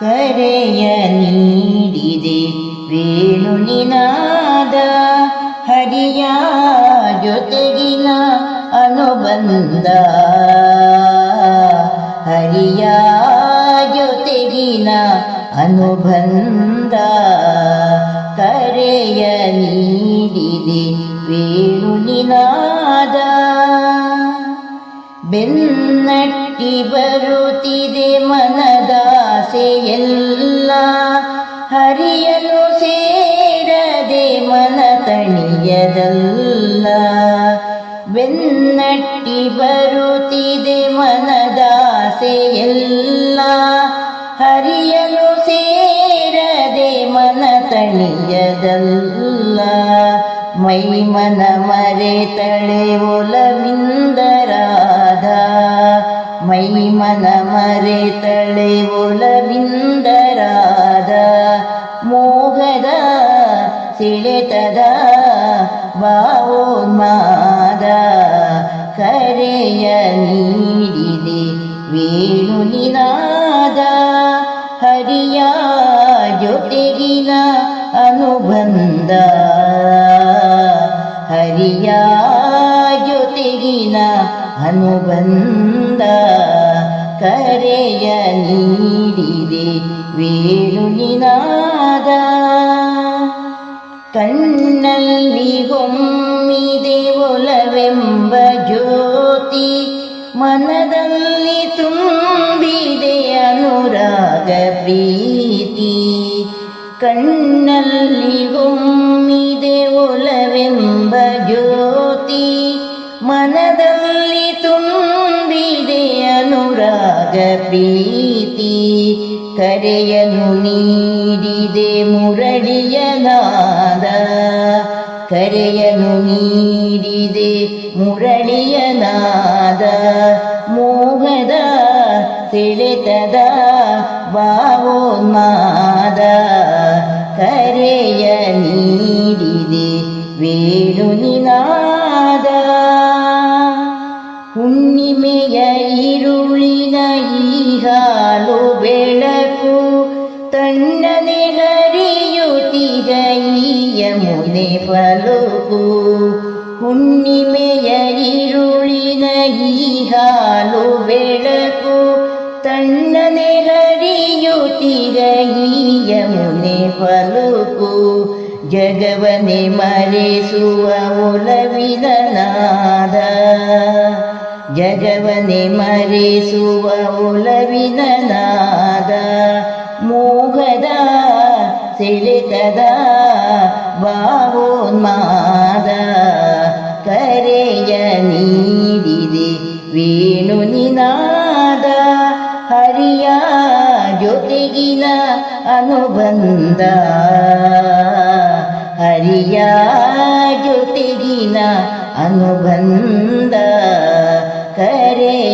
ಕರೆಯ ನೀಡಿದೆ ವೇಣು ನಿನಾದ ಹರಿಯ ಜೊತೆಗಿನ ಅನುಬಂಧ. ಹರಿಯ ಜೊತೆಗಿನ ಅನುಬಂಧ. ಬೆನ್ನಟ್ಟಿ ಬರುತ್ತಿದೆ ಮನದಾಸೆಯೆಲ್ಲ ಹರಿಯಲು ಸೇರದೆ ಮನ ತಣಿಯದಲ್ಲ. ಬೆನ್ನಟ್ಟಿ ಬರುತ್ತಿದೆ ಮನದಾಸೆಯೆಲ್ಲ ಹರಿಯಲು ಸೇರದೆ ಮನ ತಣಿಯದಲ್ಲ. ಮೈ ಮನ ಮರೆ ತಳೆ ಮೈ ಮನ ಮರೆತಳೆ ಒಲವಿಂದರಾದ ಮೋಹದ ಸಿಳೆತದ ಭಾವೋನ್ಮಾದ ಕರೆಯ ನೀಡಿದೆ ವೇಣು ನಿನಾದ ಹರಿಯ ಜೊತೆಗಿನ ಅನುಬಂಧ. ಹರಿಯ ಜೊತೆಗಿನ ಅನುಬಂಧ. ಕರೆಯ ನೀಡಿದೆ ವೇಣು ನಿನಾದ ಕಣ್ಣಲ್ಲಿ ಹೊಮ್ಮಿದೆ ಒಲವೆಂಬ ಜ್ಯೋತಿ, ಮನದಲ್ಲಿ ತುಂಬಿದೆ ಅನುರಾಗ ಪ್ರೀತಿ. ಕಣ್ಣಲ್ಲಿ ಹೊಮ್ಮಿದೆ ಒಲವೆಂಬ ಜ್ಯೋತಿ ಮನದಲ್ಲಿ ಪ್ರೀತಿ ಕರೆಯನು ನೀಡಿದೆ ಮುರಳಿಯ ನಾದ ಕರೆಯನು ನೀಡಿದೆ ಮುರಳಿಯ ನಾದ ಮೋಹದ ಸೆಳೆತದ ಭಾವೋನ್ಮಾದ ಕರೆಯ ನೀಡಿದೆ ವೇಣು ನಿನಾದ ಹುಣ್ಣಿಮೆಯ ಇರುಳಿನ ಈ ಹಾಲು ಬೆಳಕು ತಣ್ಣನೆ ಹರಿಯುತ್ತಿದ ಈ ಯಮುನೆ ಫಲುಕು. ಹುಣ್ಣಿಮೆಯ ಇರುಳಿನ ಈ ಹಾಲು ಬೆಳಕು ತಣ್ಣನೆ ಹರಿಯುತ್ತಿಗ ಈ ಯಮುನೆ ಫಲುಕು. ಜಗವನೆ ಮರೆಸುವ ನಾದ. ಜಗವನೆ ಮರೆಸುವ ಒಲವಿನ ನಾದ, ಮೋಹದ ಸೆಳೆತದ ಭಾವೋನ್ಮಾದ, ಕರೆಯ ನೀಡಿದೆ ವೇಣು ನಿನಾದ, ಹರಿಯ ಜೊತೆಗಿನ ಅನುಬಂಧ. ಹರಿಯ ಜೊತೆಗಿನ ಅನುಬಂಧ. करे